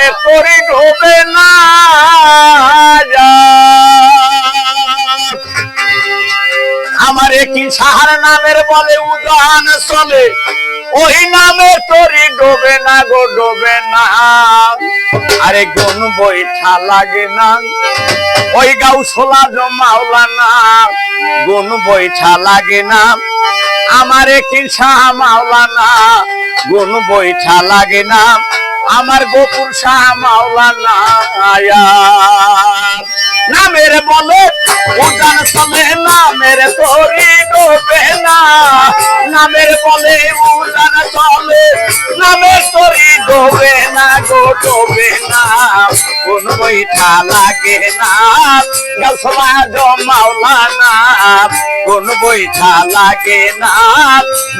নামে তরি ডোবে না আমার কি সাহার নামের বলে উদান চলে। ওই নামে তরি ডোবে না গো ডোবে না। আরে গুন বৈঠা লাগে না। ওই গাউ সোলা বৈঠা লাগে না। আমারে কি শাহ মাওলানা গুন বৈঠা লাগে না। আমার গোপুর শাহ মাওলানা নামের বলে উদান চলে নামের তরি ডোবে না। নামের বলে উদান চলে নামের তরি ডোবে না গো, ডোবে না। কোন বৈঠা লাগে না গাছলা মাওলানা কোন বৈঠা লাগে না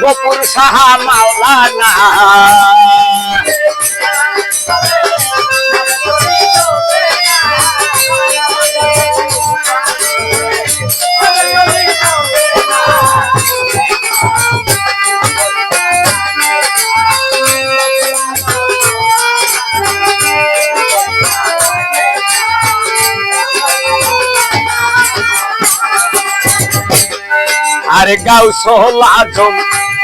গোপুর সাহা মাওলানা আরে গাও সোলাজম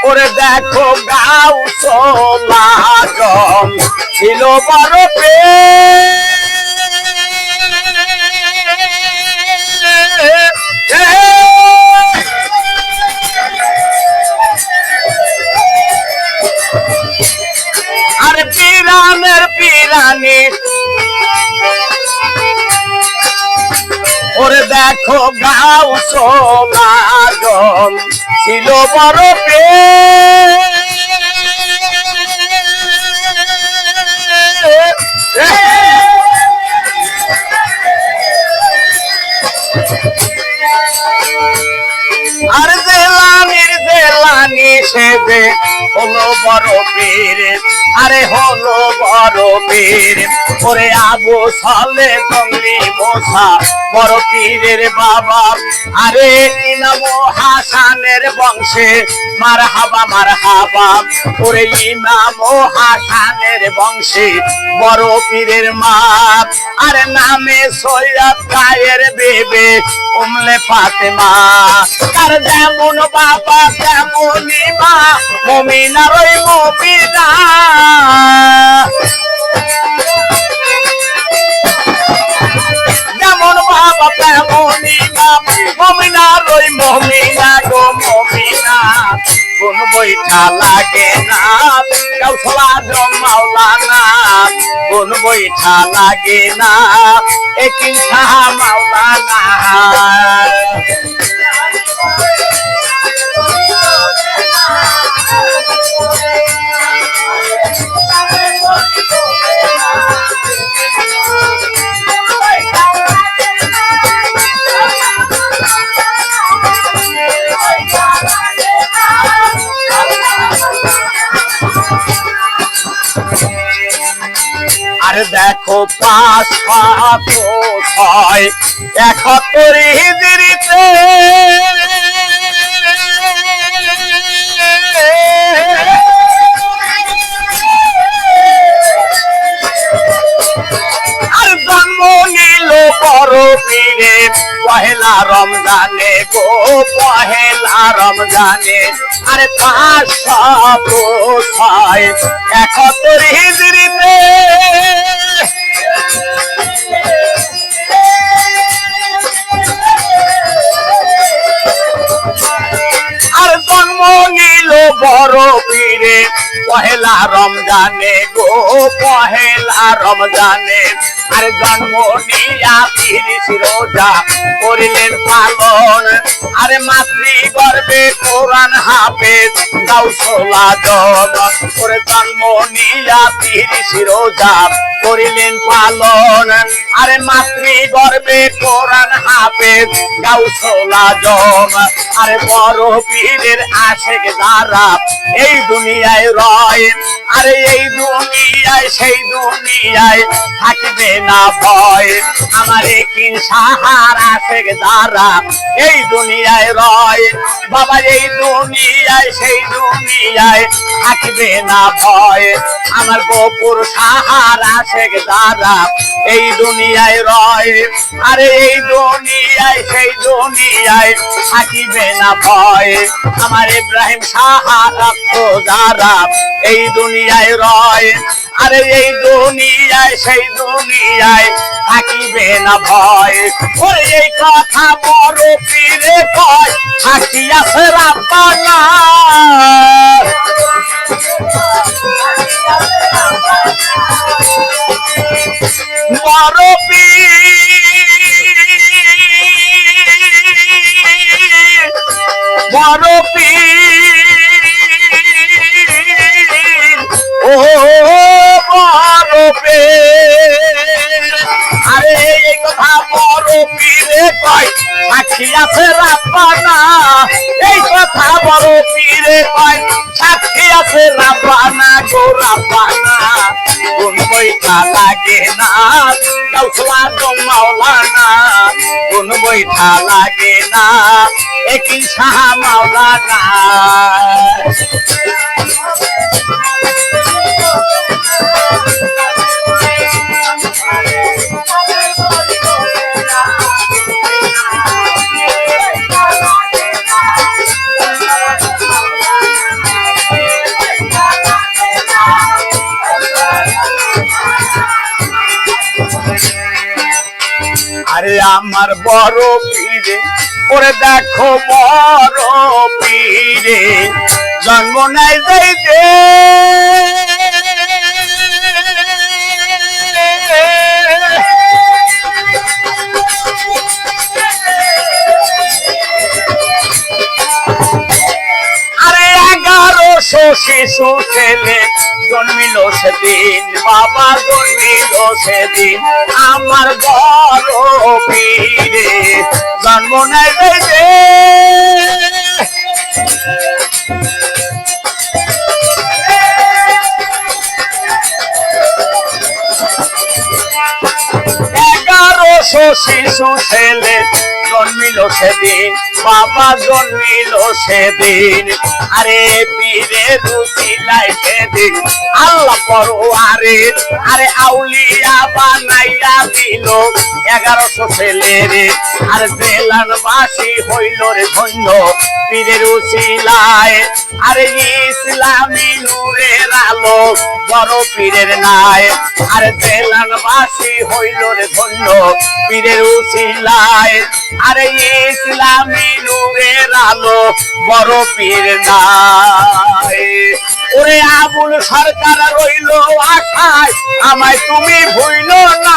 ওরে দেখো গাও সোলাজম ছিল বড় আরে পিরানের পিরানি। ওরে দেখো গাও সোনাগম ছিল বড় পে আর জেলানির জেলানি সেজে হলো বড় পীর। আরে হলো বড় পীর। ওরে আবু সালে জঙ্গলি মশা বড় পীরের বাবা। আরে ইমাম হাসানের বংশে মার হাবা মার হাবা ওরে ইমাম হাসানের বংশে, বড় পীরের মা। আরে নামে সৈয়দ কায়ের বেবে উমলে ফাতেমা। তার যেমন বাবা তেমনই মা মমিনার ওই মমিনা। যেমন বাবা তেমনই মা মমিনার ওই মমিনা গো মমিনা। কোন বইটা লাগে না কাউসলা জমাওলা না কোন বইটা লাগে না একিন শাহ মাওলানা। পাঁচ ছয়। একাত্তর হিজড়িতে আর জন্ম নিল বড় পীরে পহেলা রমজানে গো, পহেলা রমজানে। আরে পাঁচ ছয়। একাত্তর হিজড়িতে জন্ম নিল বড় পীরে পহেলা রমজানে গো, পহেলা রমজানে। আর জন্ম নিয়া তিরিশ রোজা করিলেন পালন। আরে মাতৃ গর্বে কোরআন হাফেজ, গাউসলা জন ওরে জন্ম নিয়া তিরিশ রোজা করিলেন পালন। আরে মাতৃ গর্বে কোরআন হাফেজ, গাউসলা জন আরে বড় পীরের আশেক যারা এই দুনিয়ায় রয়, আরে এই দুনিয়ায়, সেই দুনিয়ায় থাকে থাকবে না ভয়। আমার কিন সাহারা শেখ দ্বারা এই দুনিয়ায় রয়। বাবা, এই দুনিয়ায়, সেই দুনিয়ায় থাকবে না ভয়। আমার গোপুর সাহারা শেখ দ্বারা এই দুনিয়ায় রয়। আরে এই দুনিয়ায়, সেই দুনিয়ায় থাকিবে না ভয়। আমার ইব্রাহিম সাহারা তো দ্বারা এই দুনিয়ায় রয়, আরে এই দুনিয়ায়, সেই দুনিয়ায় থাকিবে না ভয়। ওরে এই কথা বড় পীরে কয় থাকিয়াছে রাব্বানা। বড় পীর বড় পীর পীরে কয় সাক্ষী আছে রাব্বানা এই কথা বড় পীরে কয় সাক্ষী আছে রাব্বানা গো রাব্বানা। কোন বইটা লাগে না কাউসলা তো মাওলানা। কোন বইটা লাগে না একই শাহ মাওলানা। আরে আমার বড় পীরে, ওরে দেখো বড় পীরে, জন্ম নাই যাই যে। আরে এগারোশো শিশু ছেলে জন্মিল সেদিন, বাবা জন্মিল সেদিন, আমার বড় পীরে। জন্ম নেয় এগারোশো শিশু ছেলে জন্মিল সেদিন বাবা জন্মিল সেদিন। আরে পীরে রুচিলাই সেদিন। আল্লাহ পরোয়ারে, আরে আউলিয়া বানাইয়া দিল। এগারোশো ছেলে রে আর জেলানবাসী হইল রে ধন্য। পীরের উচিলায় আরে ইসলামী নূরের বড় পীরের নাই আর জেলানবাসী হইল রে ধন্য পীরের উশিলায়। আরে ইসলামী নূরের আলো বড় পীর নাই ওরে আবুল সরকার রইল আশায়, আমায় তুমি ভুইল না।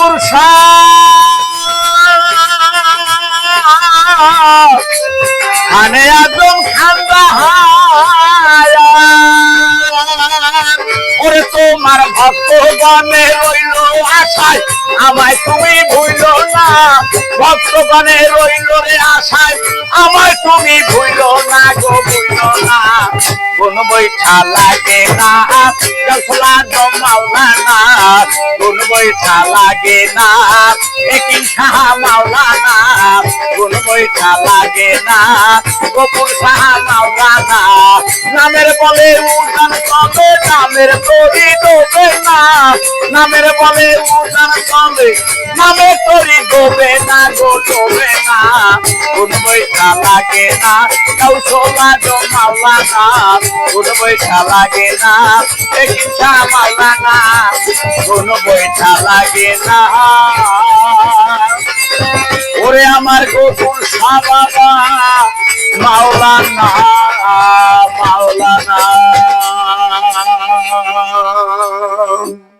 বকুর খানে আদম ওরে তোমার ভক্ত গণে রইল আশায়। আমায় তুমি ভুইল না, ভক্ত গণে রইল রে আশায়। আমায় তুমি ভুইল কোন বৈঠা লাগে না। জসলা জমাওলা না কোন বৈঠা লাগে না। একই শাহ মাওলানা কোন বৈঠা লাগে না। গোপুর শাহ মাওলানা নামের বলে উদান চলে নামের তরি ডোবে না। নামের বলে উদান চলে নামের তরি ডোবে না গো, ডোবে না। কোন বৈঠা লাগে না কৌশলা জমাওলানা কোনো বৈঠা লাগে না একটা মালা না কোনো বৈঠা লাগে না। ওরে আমার গোপুর সা বাবা মাওলানা মাওলানা।